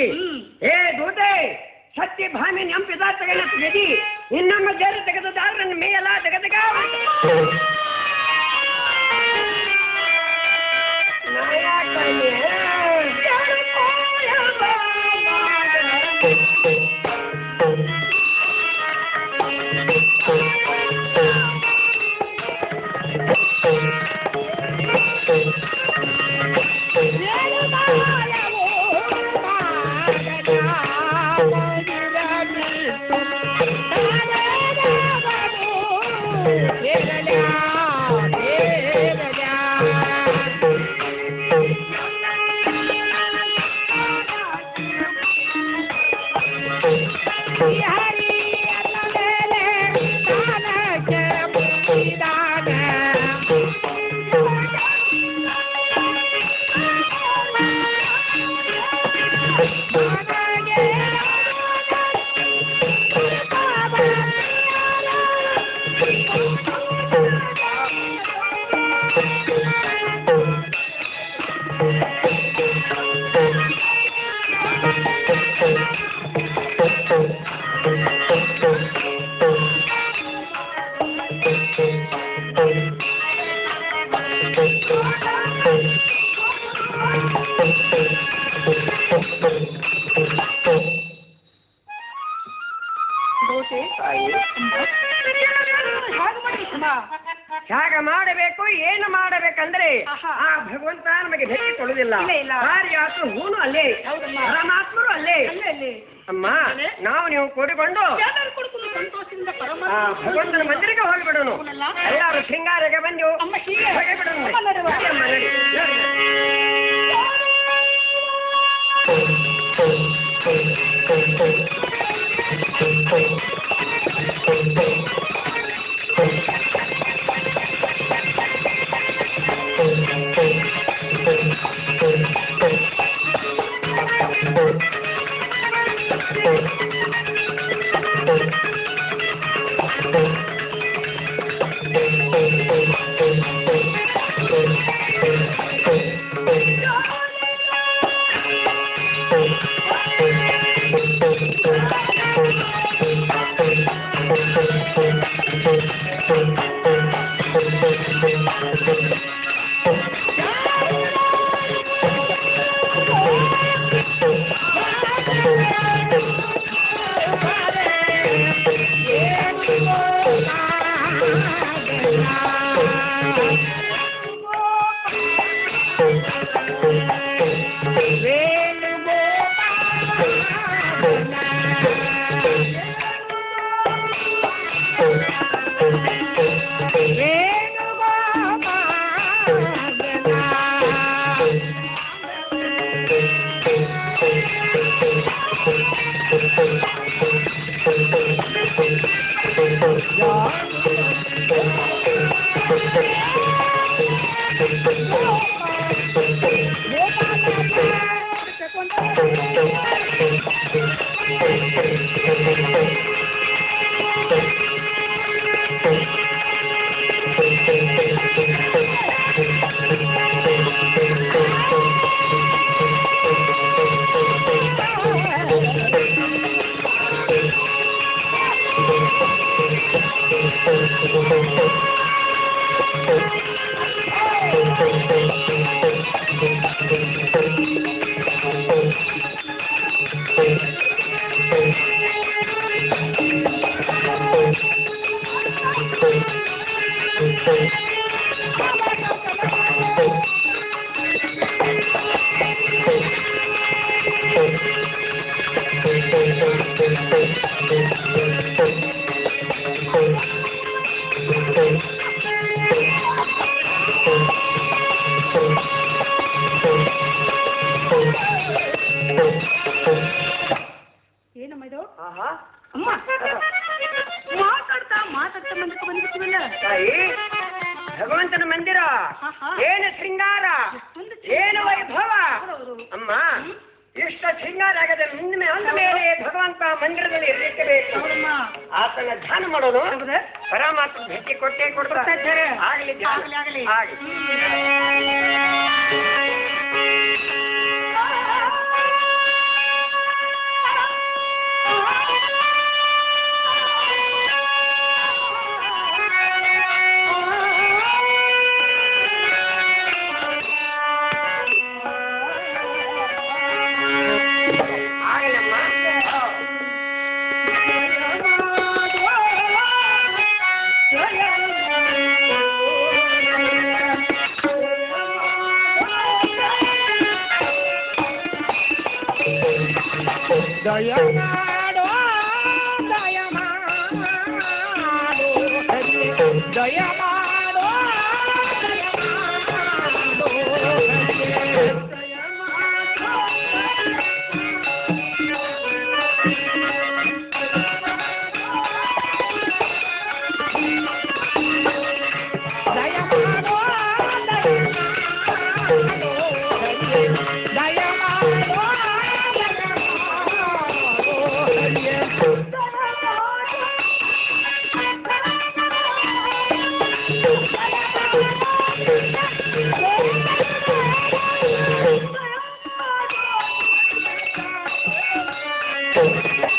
ಏ ದೂತೆ ಸತ್ಯ ಭಾಮಿ ನೆಂಪಿದ ತಗಲ ನದಿ ಇನ್ನೊಮ್ಮ ಜರ ತೆಗೆದ ದಾರನ್ನ ಮೇಯಲ ತೆಗೆದಗ ತ್ಯಾಗ ಕೊಡುವುದಿಲ್ಲ ಇಲ್ಲ. ಕಾರ್ಯಾತು ಹೂನು ಅಲ್ಲೇ. ಹೌದಮ್ಮ. ಪರಮಾತ್ಮರು ಅಲ್ಲೇ. ಅಲ್ಲೇ ಅಲ್ಲಿ. ಅಮ್ಮ ನಾವು ನೀವು ಕೂಡಿಕೊಂಡು ಸಂತೋಷದಿಂದ ಭಗವಂತನ ಮಂದಿರಕ್ಕೆ ಹೋಗಿಬಿಡೋನು? ಎಲ್ಲರೂ ಶೃಂಗಾರಕ್ಕೆ ಬಂದು ಅಮ್ಮ ಹೀಗೆ. ಹೋಗಿಬಿಡೋನು ಅಮ್ಮ ನಡುವ. ನಡಿ ಅಮ್ಮ, ಮಾತಾಡ್ತಾ ಮಾತಾಡ್ತಾ ಮಂದಿರಕ್ಕೆ ಬಂದಿರ್ತೀವಲ್ಲ ತಾಯಿ ಭಗವಂತನ ಮಂದಿರ? ಏನು ಶೃಂಗಾರ? ಏನು ವೈಭವ? ಅಮ್ಮ ಇಷ್ಟ ಶೃಂಗಾರ ಆಗದೆ ಮುಂದೆ ಅಂದ ಮೇಲೆ ಭಗವಂತ ಮಂದಿರದಲ್ಲಿ ಇರಲಿಕ್ಕೆ ಬೇಕು ಆತನ ಧ್ಯಾನ ಮಾಡೋದು? ಪರಮಾತ್ಮ ಭೇಟಿ ಕೊಟ್ಟೇ ಕೊಡ್ತಾ ಇದ್ದಾರೆ. ಆಗಲಿ. ಆಗ್ಲಿ, ಆಗ್ಲಿ. Thank you.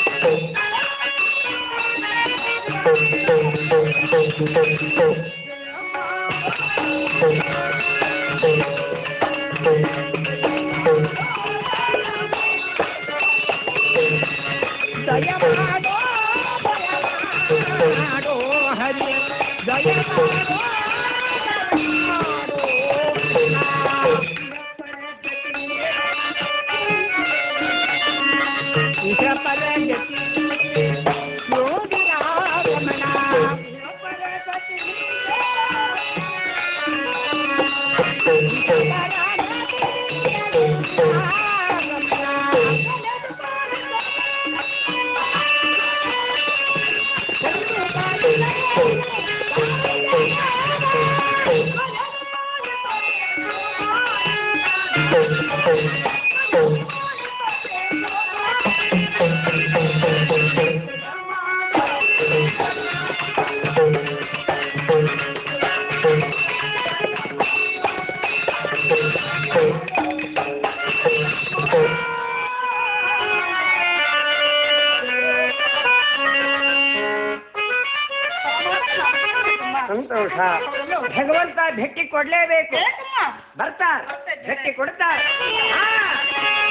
Thank you. ಭಗವಂತ ಭೇಟಿ ಕೊಡ್ಲೇಬೇಕು. ಬರ್ತಾರೆ. ಭೇಟಿ ಕೊಡ್ತಾರ. ಬಾರೆ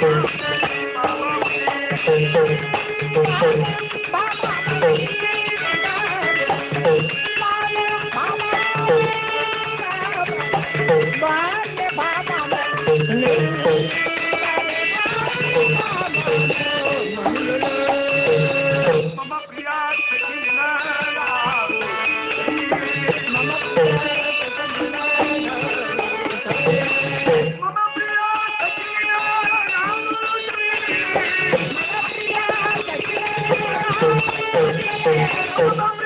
Thank you. ಮಮ ಪ್ರಿಯ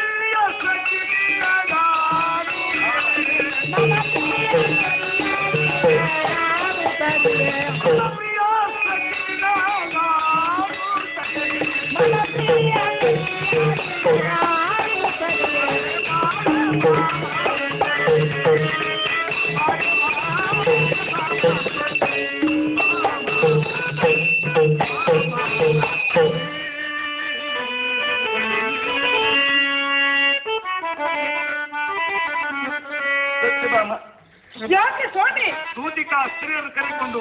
ಯಾಕೆ ಸ್ವಾಮಿ? ದೂತಿಕ ಸ್ತ್ರೀಯರು ಕರೆಕೊಂಡು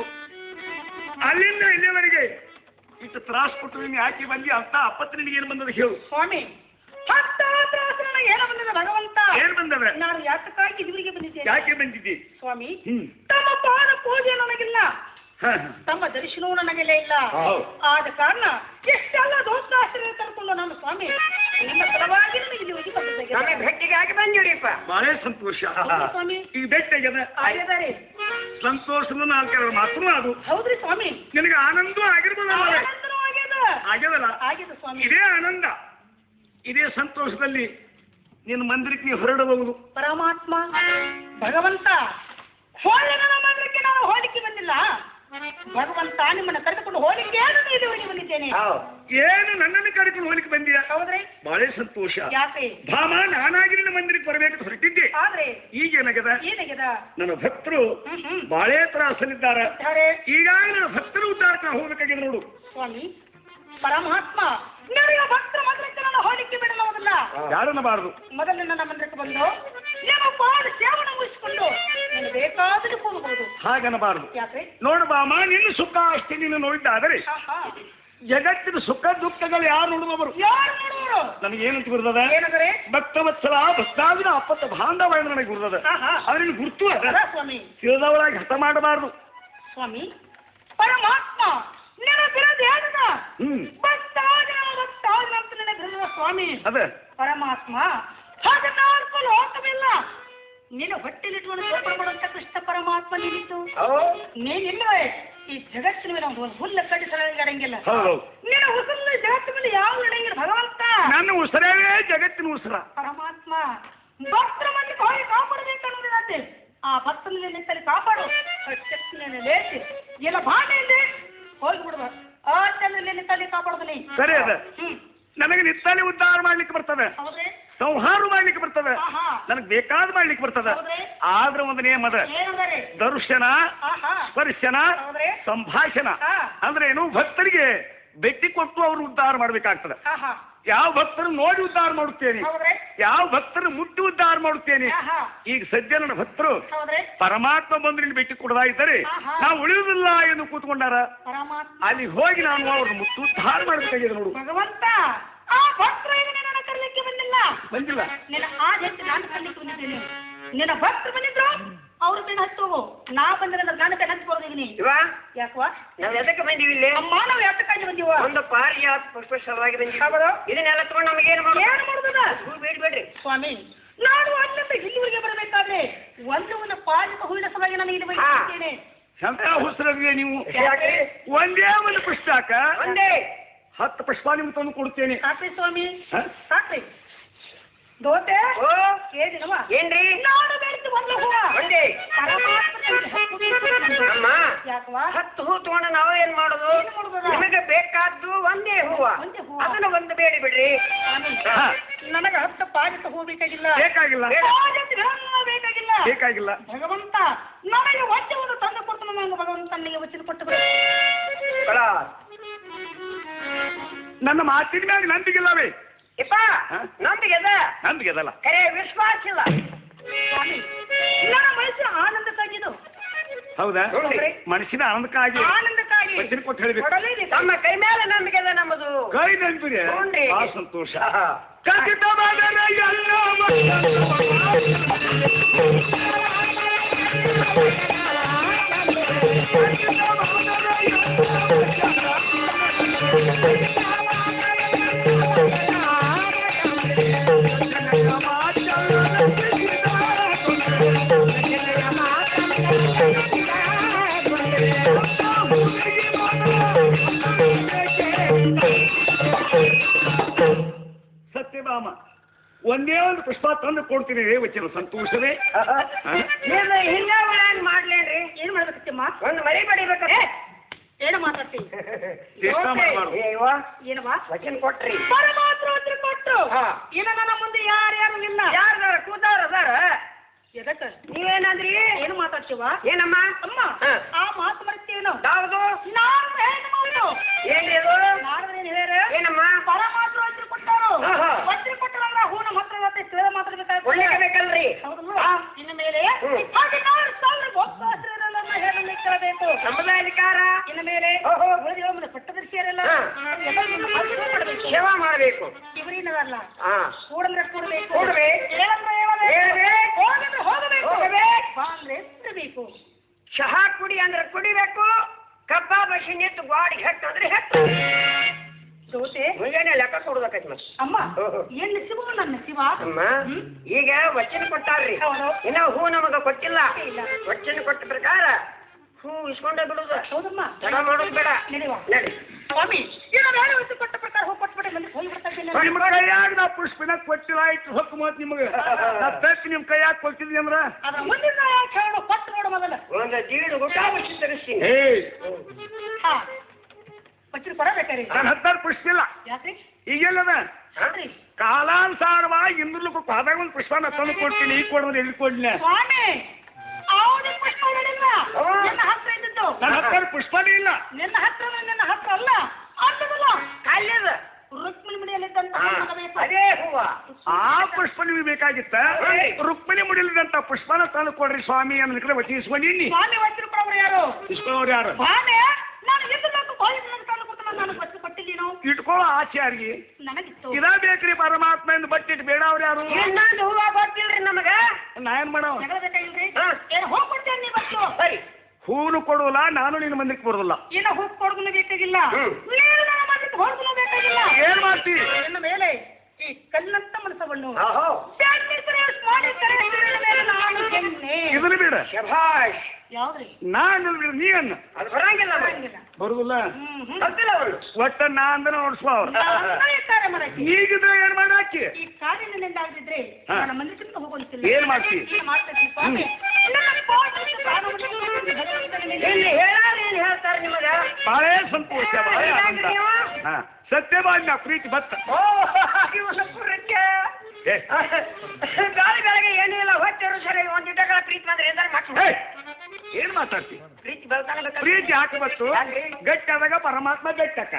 ಅಲ್ಲಿಂದ ಇಲ್ಲಿವರೆಗೆ ಇಷ್ಟು ತ್ರಾಸ್ ಕೊಟ್ಟು ನೀನು ಯಾಕೆ ಬಂದಿ ಅಂತ ಅಪ್ಪತ್ತು ನಿನಗೆ ಏನು ಬಂದದ ಹೇಳು. ಸ್ವಾಮಿ ಏನು ಬಂದಿದೆ ಭಗವಂತ? ಏನ್ ಬಂದವೆ? ನಾನು ಯಾತಕ್ಕಾಗಿ ಇದುವರೆಗೆ ಬಂದಿದ್ದೇನೆ? ಯಾಕೆ ಬಂದಿದ್ದಿ? ಸ್ವಾಮಿ ತಮ್ಮ ಪಾದ ಪೂಜೆ ನನಗಿಲ್ಲ. ತಮ್ಮ ದರ್ಶನವೂ ನನಗೆಲ್ಲ ಇಲ್ಲ. ಆದ ಕಾರಣ ಎಷ್ಟೆಲ್ಲ ದೋಷಾಶ್ರಯ ಕರ್ಕೊಂಡು ನಾನು ಸ್ವಾಮಿ ನಿಮ್ಮ ಸಲುವಾಗಿ ಸ್ವಾಮಿ ಬಂದಿದ್ದೇನೆ ಭೇಟಿಗಾಗಿ ಬಂದಿರಿಪ್ಪ ಬಹಳ ಸಂತೋಷ. ಸ್ವಾಮಿ. ಈಗ ಬೆಟ್ಟ ಆಗ್ಯದ ರೀ ಸಂತೋಷದ ನಾಲ್ಕರ ಮಾತ್ರ ಅದು. ಹೌದ್ರಿ ಸ್ವಾಮಿ. ನಿನಗೆ ಆನಂದ ಆಗಿರ್ಬೋದಲ್ಲ ಆನಂದನೂ ಆಗ್ಯದ. ಆಗ್ಯದಲ್ಲ? ಆಗಿದೆ ಸ್ವಾಮಿ. ಇದೇ ಆನಂದ. ಇದೇ ಸಂತೋಷದಲ್ಲಿ ನಿನ್ನ ಮಂದಿರಕ್ಕೆ ನೀವು ಹೊರಡಬಹುದು. ಪರಮಾತ್ಮ ಭಗವಂತ ಹೋಳಿ ನಾವು ಮಂದಿರಕ್ಕೆ ನಾನು ಹೋಲಿಕೆ ಬಂದಿಲ್ಲ. ಭಗವಂತ ಕರೆದುಕೊಂಡು ಹೋಲಿಕೆ ನಾನು ಇದುವರೆಗೆ ಬಂದಿದ್ದೇನೆ? ಏನು ನನ್ನನ್ನು ಕರೆದುಕೊಂಡು ಹೋಲಿಕ್ಕೆ ಬಂದಿಯಾ? ಹೌದ್ರೆ. ಬಹಳ ಸಂತೋಷ. ಯಾಕೆ? ಭಾಮ ನಾನಾಗಿ ನಿನ್ನ ಮಂದಿರಕ್ಕೆ ಬರಬೇಕು ಹೊರಟಿದ್ದೆ. ಆದ್ರೆ? ಈಗೇನಾಗದ ಏನಾಗ್ಯದ? ನನ್ನ ಭಕ್ತರು ಬಹಳ ತ್ರಾಸಲ್ಲಿದ್ದಾರೆ ಇದ್ದಾರೆ. ಈಗಾಗ ನನ್ನ ಭಕ್ತರು ಉದ್ದಾರಕ್ಕೆ ಹೋಗ್ಬೇಕಾಗಿದೆ ನೋಡು. ಸ್ವಾಮಿ ಪರಮಾತ್ಮ ಭಕ್ತರ ಮಂದಿರಕ್ಕೆ ನಾನು ಹೋಲಿಕೆ ಬಿಡಲಾವುದಿಲ್ಲ ಯಾರನ್ನಬಾರದು? ಮೊದಲು ನನ್ನ ಮಂದಿರಕ್ಕೆ ಬಂದು ನೀನು ಪಾದ ಸೇವನೆ ಮುಗಿಸಿಕೊಂಡು ನೀನು ಬೇಕಾದರೂ ಹೋಗಬಹುದು ಹಾಗನ್ನಬಾರದು. ಯಾಕೆ? ನೋಡು ಬಾಮ ನಿನ್ನ ಸುಖ ಅಷ್ಟೇ ನೀನು ನೋಡಿದ್ದಾದರೆ ಆಹಾ. ಜಗತ್ತಿನ ಸುಖ ದುಃಖಗಳು ಯಾರು ನೋಡುವವರು? ಯಾರು ನೋಡುವರು ನನಗೇನಂತ ಗುರುದದ ಏನಂದ್ರೆ? ಭಕ್ತವತ್ಸಲ ಭಕ್ತಾದಿನ ಅಪ್ಪತ್ತ ಬಾಂಧವ ನನಗೆ ಗುರುದದ ಆಹಾ. ಅದ್ರಲ್ಲಿ ಗುರ್ತು ಅದ ಸ್ವಾಮಿ. ತಿಳಿದವರಾಗಿ ಹಠ ಮಾಡಬಾರದು. ಸ್ವಾಮಿ ಪರಮಾತ್ಮ ನಿನ್ನ ಬಿರದ ಏನದ ಹ್ಮ್. ಭಕ್ತಾಜನ ಭಕ್ತಾಜನ ಅಂತ ಸ್ವಾಮಿ. ಅದೇ. ಪರಮಾತ್ಮ ಲೋಕವಿಲ್ಲ ನೀನು ಹೊಟ್ಟೆಲಿಟ್ಕೊಂಡು ಜೋಪಾನ ಮಾಡುವಂತ ಕೃಷ್ಣ ಪರಮಾತ್ಮ ನೀನಿತ್ತು ನೀನಿಲ್ಲವೇ ಈ ಜಗತ್ತಿನ ಮೇಲೆ ಒಂದು ಹುಲ್ಲ ಕಡ್ಡಿ ಸರಂಗಿಲ್ಲ ಹೌದು. ನೀನು ಉಸಿರಿನ ಜಗತ್ತಿನ ಮೇಲೆ ಯಾವ ನಡೆಯಂಗಿಲ್ಲ ಭಗವಂತ? ನನ್ನ ಉಸಿರೇ ಜಗತ್ತಿನ ಉಸಿರ. ಪರಮಾತ್ಮ ಭಕ್ತರ ಮಂದಿ ಹೋಗಿ ಕಾಪಾಡಬೇಕನ್ನೋದಿರತ್ತೆ ಆ ಭಕ್ತನ ನಿಂತಲ್ಲಿ ಕಾಪಾಡು. ಶಕ್ತಿಯನ್ನು ಲೇಸಿ ಇಲ್ಲ ಬಾಣೆಯಲ್ಲಿ ಹೋಗಿ ಬಿಡುವ ಆ ಚಂದ್ರಲ್ಲಿ ನಿಂತಲ್ಲಿ ಕಾಪಾಡ್ತೀನಿ ನೀ. ಸರಿ ಅದ. ನನಗೆ ನಿತ್ತಲ್ಲಿ ಉದ್ಧಾರ ಮಾಡ್ಲಿಕ್ಕೆ ಬರ್ತದೆ. ಹೌದ್ರಿ ಸಂಹಾರ ಮಾಡ್ಲಿಕ್ಕೆ ಬರ್ತದ. ನನಗೆ ಬೇಕಾದ ಮಾಡ್ಲಿಕ್ಕೆ ಬರ್ತದ. ಆದ್ರ ಒಂದು ನಿಯಮದ ಅದ. ದರ್ಶನ ಸ್ಪರ್ಶನ ಸಂಭಾಷಣ. ಅಂದ್ರೆ ಏನು ಭಕ್ತರಿಗೆ ಭೇಟಿ ಕೊಟ್ಟು ಅವರು ಉದ್ಧಾರ ಮಾಡ್ಬೇಕಾಗ್ತದೆ. ಯಾವ ಭಕ್ತರು ನೋಡಿ ಉದ್ಧಾರ ಮಾಡುತ್ತೇನೆ. ಯಾವ ಭಕ್ತರು ಮುಟ್ಟಿ ಉದ್ಧಾರ ಮಾಡುತ್ತೇನೆ. ಈಗ ಸದ್ಯ ನನ್ನ ಭಕ್ತರು ಪರಮಾತ್ಮ ಬಂದು ಇಲ್ಲಿ ಭೇಟಿ ಕೊಡದಾ ಇದ್ದಾರೆ ನಾವು ಉಳಿಯುವುದಿಲ್ಲ ಎಂದು ಕೂತ್ಕೊಂಡಾರ? ಅಲ್ಲಿ ಹೋಗಿ ನಾನು ಅವ್ರನ್ನ ಮುಟ್ಟು ಉದ್ಧಾರ ಮಾಡ್ಬೇಕಾಗಿದೆ ನೋಡು. ಭಗವಂತ ಭಕ್ತರು ಕರೀಲಿಕ್ಕೆ ಬಂದಿಲ್ಲ. ಬಂದಿಲ್ಲ. ನಿನ್ನ ಆ ಜನ ನಾನು ಕರ್ಲಿಕ್ಕೆ ಬಂದಿದ್ದೇನೆ. ನಿನ್ನ ಭಕ್ತರು ಬಂದಿದ್ರು ಅವ್ರ ಬೆನ್ನ ಹತ್ತು ನಾ ಬಂದ್ರೆ ನನ್ನ ಗಂಡ ಇವ ಯಾಕವಾ ನಾವು ಎದಕ್ಕೆ ಬಂದೀವಿ ಇಲ್ಲಿ? ಅಮ್ಮ ನಾವು ಎತ್ತಕ್ಕಾಗಿ ಬಂದೀವ? ಒಂದು ಪಾರಿ ಪುಷ್ಪ ಬಂದೀವಿ ಹೌದು. ಇದನ್ನೆಲ್ಲ ತಗೊಂಡು ಏನು ಮಾಡೋದು ಏನು ಮಾಡುದದ? ಬೇಡ ಬೇಡ್ರಿ. ಸ್ವಾಮಿ ನಾನು ಅಲ್ಲಿಂದ ಇಲ್ಲಿವರೆಗೆ ಬರಬೇಕಾದ್ರೆ ಒಂದು ಒಂದು ಪಾರಿ ಹೂವಿನ ಸಲುವಾಗಿ ನಾನು ಇಲ್ಲಿ ಬಂದಿದ್ದೇನೆ ಎಂತ ಹುಸ್ರವ್ಯ ನೀವು ಯಾಕೆ? ಒಂದೇ ಒಂದು ಪುಸ್ತಕ ಒಂದೇ. ಹತ್ತು ಪುಷ್ಪ ನಿಮ್ಗೆ ತಂದು ಕೊಡ್ತೇನೆ. ಸಾಕ್ರಿ ಸ್ವಾಮಿ ಹ? ಸಾಕ್ರಿ ದೋತೆ ಓ ಕೇಳಿದವ ಏನ್ರಿ? ಬೆಳೆದು ಒಂದು ಹೂವ ಒಂದೇ. ಅಮ್ಮ ಯಾಕವಾ ಹತ್ತು ಹೂ ತಗೊಂಡ ನಾವು ಏನ್ ಮಾಡೋದು? ಏನ್? ನಿಮಗೆ ಬೇಕಾದ್ದು ಒಂದೇ ಹೂವ. ಒಂದೇ ಹೂವ. ಅದನ್ನ ಒಂದು ಬೇಡಿ ಬಿಡ್ರಿ. ಹಾ. ನನಗೆ ಹತ್ತು ಪಾಲಿಸ ಹೂ ಬೇಕಾಗಿಲ್ಲ. ಬೇಕಾಗಿಲ್ಲ. ಬೇಕಾಗಿಲ್ಲ. ಬೇಕಾಗಿಲ್ಲ. ಭಗವಂತ ನನಗೆ ಒಂದು ತಂದು ಕೊಡ್ತಾನೆ ನಾನು ಭಗವಂತ ನನಗೆ ವಚನ ಕೊಟ್ಟು ಬಿಡು. ನನ್ನ ಮಾತಿನ ಮ್ಯಾಗ ನಂಬಿಕೆಲ್ಲವೇ ಇಪ್ಪ ನಂಬಿಕೆ ಅದ ನಂಬಿಗೆ ಅದಲ್ಲ ಕರೆ ವಿಶ್ವಾಸ ಇಲ್ಲ ನನ್ನ ಮನಸ್ಸಿನ ಆನಂದಕ್ಕಾಗಿದು ಹೌದಾ. ಮನುಷ್ಯನ ಆನಂದಕ್ಕಾಗಿ. ಆನಂದಕ್ಕಾಗಿ. ವಚನ ಕೊಟ್ಟು ಹೇಳ್ಬೇಕು. ಕೊಡಲೇಬೇಕು ತಮ್ಮ ಕೈ ಮೇಲೆ ನಂಬಿಕೆ ಅದ ನಮ್ಮದು. ಕೈ ನಂಬಿರಿ ಹ್ಞೂನ್ರಿ. ಬಹಳ ಸಂತೋಷ. ಖಚಿತವಾದರೆ ಎಲ್ಲ ಸತ್ಯಭಾಮ ಒಂದೇ ಪುಷ್ಪ ತಂದು ಕೊಡ್ತೀನಿ ರೇ ವಚನ ಸಂತೋಷವೇ ಹಿಂಗ ಏನ್ ಮಾಡ್ಲೇನ್ರಿ? ಏನ್ ಮಾಡ್ಬೇಕತ್ತಮ್ಮ ಒಂದು ಮರಿ ಬಡಿಬೇಕು ಏನು ಮಾತಾಡ್ತೀನಿ ಚೇಷ್ಟ ಮಾಡಬಾರ್ದು ಏವ ಏನವಾ ವಚನ ಕೊಟ್ರಿ. ಪರಮಾತ್ರ ಹತ್ರ ಕೊಟ್ಟು. ಹಾ. ಇನ್ನು ನನ್ನ ಮುಂದೆ ಯಾರ್ಯಾರು ಇಲ್ಲ. ಯಾರ್ದಾರ? ಕೂತಾರ ಅದಾರ? ಎದಕ್ಕ? ನೀವೇನಂದ್ರಿ? ಏನು ಮಾತಾಡ್ತೀವ? ಏನಮ್ಮ? ಅಮ್ಮ ಹಾ. ಆ ಮಾತು ಮರಿತೇನು ಯಾವುದು? ನಾನು ಏನು ಮಾಡು? ಏನ್ರಿ ಅದು? ಹೇಳ್ಯಾರ? ಹೇಳ ಏನಮ್ಮ? ಪರಮಾತ್ರ ವಜ್ರ ಕೊಟ್ಟರು ಆಹಾ. ವಜ್ರ ಕೊಟ್ಟರಲ್ಲ ಹೂ ನಮ್ಮ ಇರತ್ತೆ ಸೇವೆ ಮಾತಾಡ್ಬೇಕಾದ್ರೆ ಒಳ್ಳೆ ಬೇಕಲ್ರಿ. ಹೌದಲ್ವ? ಹಾ. ಇನ್ನು ಮೇಲೆ ಹ್ಮ್. ಹದಿನಾರು ಸಾವಿರ ಭಕ್ತಾಶ್ರಯರನ್ನ ಹೇಳಲಿಕ್ಕೆ ಕೇಳಬೇಕು. ಅಧಿಕಾರ ಇನ್ನು ಮೇಲೆ. ಉಳಿದ ಪಟ್ಟದರ್ಶಿಯರೆಲ್ಲ ಮಾಡಬೇಕು ಸೇವಾ ಮಾಡಬೇಕು. ಇವರಿನವಲ್ಲ ಹಾ. ಕೂಡಂದ್ರೆ ಕೂಡಬೇಕು. ಹೋಗಂದ್ರೆ ಹೋಗ್ಬೇಕು. ಬಾ ಅಂದ್ರೆ ಎತ್ತಬೇಕು. ಚಹಾ ಕುಡಿ ಅಂದ್ರೆ ಕುಡಿಬೇಕು. ಕಬ್ಬ ಬಸಿ ನಿಂತು ಗಾಡಿ ಹೆಟ್ಟು ಅಂದ್ರೆ ಹೆಟ್ಟು ಮುಂಜಾನೆ ಲೆಕ್ಕ ಕೊಡ್ಬೇಕೈತಿ ಮತ್ತೆ. ಅಮ್ಮ. ಏನ್ ನನ್ನ ಈಗ ವಚನ ಕೊಟ್ಟಾರ್ರಿ. ಹೌದು. ಇನ್ನ ಹೂ ನಮಗ ಕೊಟ್ಟಿಲ್ಲ. ಇಲ್ಲ. ವಚನ ಕೊಟ್ಟ ಪ್ರಕಾರ ಹ್ಞೂ ಇಸ್ಕೊಂಡೇ ಬಿಡುದು. ಹೌದಮ್ಮ. ತಡ ಮಾಡೋದು ಬೇಡ. ನಡಿ ಸ್ವಾಮಿ ಏನೋ ವಸ್ತು ಕೊಟ್ಟ ಪ್ರಕಾರ ಹೋಗಿ ಕೊಟ್ಬಿಡಿ ಮಂದಿ ಹೋಗಿ ಬಿಡ್ತಾ ಇದ್ದೀನಿ ನಿಮ್ಮ ಕೈಯಾಗ ನಾ ಪುಷ್ಪಿನ ಕೊಟ್ಟಿಲ್ಲ ಆಯ್ತು ಹೊಕ್ಕು ಮಾತು ನಿಮಗೆ. ನಾ ತಪ್ಪಿ ನಿಮ್ ಕೈಯಾಗ ಕೊಟ್ಟಿದ್ವಿ ಅಂದ್ರ? ಅದ್ರ ಮುಂದಿನ ಯಾಕೆ ಹೇಳು? ಕೊಟ್ಟು ನೋಡು ಮೊದಲು. ಒಂದು ದೀಡ್ ಹುಟ್ಟಿ ಮುಚ್ಚಿ ತರಿಸ್ತೀನಿ. ಹಾ. ಬಚ್ಚಿನ ಕೊಡಬೇಕಾರಿ ನಾನು ಹತ್ತಾರು ಪುಷ್ಪಿಲ್ಲ. ಯಾಕ್ರಿ ಈಗೆಲ್ಲದ ಹೇಳ್ರಿ ಕಾಲಾನುಸಾರವಾಗಿ ಇಂದ್ರಲಕ್ಕೂ ಪಾದಾಗ ಒಂದು ಪುಷ್ಪನ ತಂದು ಕೊಡ್ತೀನಿ ಈಗ ಕೊಡೋದು ಎಲ್ಲಿ ಕೊಡ್ಲಿ. ಸ್ವಾಮಿ ಅವನಿಗೆ ಪುಷ್ಪ ಹೇಳಿಲ್ಲ ನಿನ್ನ ಹತ್ರ ಇದ್ದದ್ದು. ನನ್ನ ಹತ್ತಾರು ಪುಷ್ಪನೇ ಇಲ್ಲ. ನಿನ್ನ ಹತ್ರ ನಿನ್ನ ಹತ್ರ ಅಲ್ಲ. ಅಲ್ಲದಲ್ಲ ಅಲ್ಲಿದ ರುಕ್ಮಿಣಿ ಮನೆಯಲ್ಲಿದ್ದಂತ ಮಗ ಬೇಕು. ಅದೇ ಹೂವ. ಆ ಪುಷ್ಪ ನಿಮಗೆ ಬೇಕಾಗಿತ್ತ? ರುಕ್ಮಿಣಿ ಮುಡಿಲಿದಂತ ಪುಷ್ಪನ ತಂದು ಕೊಡ್ರಿ ಸ್ವಾಮಿ ಅನ್ನೋದಕ್ಕೆ ಕಡೆ ವಚನ ಇಸ್ಕೊಂಡಿನಿ ಸ್ವಾಮಿ ವಚನ ಕೊಡೋರು ಯಾರು? ಅವ್ರು ಯಾರು? ಸ್ವಾಮಿ ನಾನು ಇದ್ದದ್ದು ಕಾಲೇಜ್ ತಂದು ಕೊಟ್ಟು ನಾನು ಬಸ್ ಕೊಟ್ಟಿದ್ದೀನು ಇಟ್ಕೊಳ್ಳೋ ಆಚೆ ಅರ್ಗಿ ಇದ ಬೇಕ್ರಿ ಪರಮಾತ್ಮ ಎಂದು ಬಟ್ಟಿಟ್ಟು ಬೇಡ ಅವ್ರು ಯಾರು ಗೊತ್ತಿಲ್ರಿ ನಮಗ. ನಾ ಏನ್ ಮಾಡವ? ಹೂನು ಕೊಡುವಲ್ಲ ನಾನು ನಿನ್ನ ಮಂದಿಕ್ ಬರೋದಿಲ್ಲ. ಇನ್ನು ಹೂ ಕೊಡೋದನ್ನು ಬೇಕಾಗಿಲ್ಲ. ಏನ್ ಮಾಡ್ತಿ? ನಿನ್ನ ಮೇಲೆ ಈ ಕಲ್ಲಂತ ಮನಸ್ಸವನ್ನು. ಇದನ್ನ ಬಿಡ. ಶಭಾಷ್. ಯಾವ್ದ್ರಿ? ನಾನು ನೀವೇನು ನೀ ಅದು ಬರಂಗಿಲ್ಲ. ಬರುದಿಲ್ಲ? ಒಟ್ಟ ನಾ ಅಂದ್ರೆ ನೋಡ್ಸುವ ಅವ್ರು. ಈಗಿದ್ರೆ ಏನ್ ಮಾಡಾಕಿ ಈ ಕಾರ್ಯದಿಂದ ಆಗಿದ್ರೆ ಹಾ. ನನ್ನ ಮಂದಿರದಿಂದ ಹೋಗೋದಿಲ್ಲ ಏನ್ ಮಾಡ್ತಿ? ಏನ್ ಇಲ್ಲಿ ಹೇಳ್ತಾರ ನಿಮಗ? ಬಾಳೇ ಸಂತೋಷ ಬಹಳ ಆನಂದ. ಸತ್ಯ ಹಾ. ಸತ್ಯವಾದ ಪ್ರೀತಿ ಬತ್ತ ಓ ಗಾಳಿ ಬೆಳಗ್ಗೆ ಏನಿಲ್ಲ ಹೊಟ್ಟೆ ಸರಿ ಒಂದು ಇಟ್ಟಗಳ ಪ್ರೀತಿ ಬಂದ್ರೆ ಏನಾರು ಮಾಡ್ತೀವಿ ಏನ್ ಮಾತಾಡ್ತಿ? ಪ್ರೀತಿ ಹಾಕಬೇಕು? ಗಟ್ಟಿ ಆದಾಗ ಪರಮಾತ್ಮ ಗಟ್ಟಿ ಹಾಕ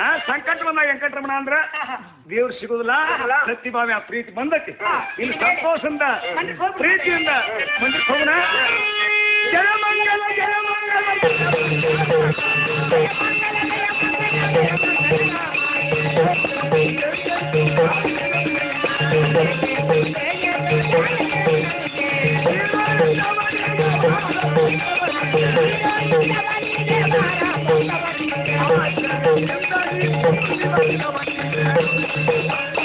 ಹಾ ಸಂಕಟ ಬಂದಾಗ ವೆಂಕಟರಮಣ ಅಂದ್ರ ದೇವ್ರು ಸಿಗುದಿಲ್ಲ ಸತ್ಯಭಾವಿ ಆ ಪ್ರೀತಿ ಬಂದತಿ. ಇಲ್ಲಿ ಸಂತೋಷದಿಂದ ಪ್ರೀತಿಯಿಂದ ಮಂದಿರಕ್ಕೆ ಹೋಗೋಣ. Jayamangala Jayamangala Thank you.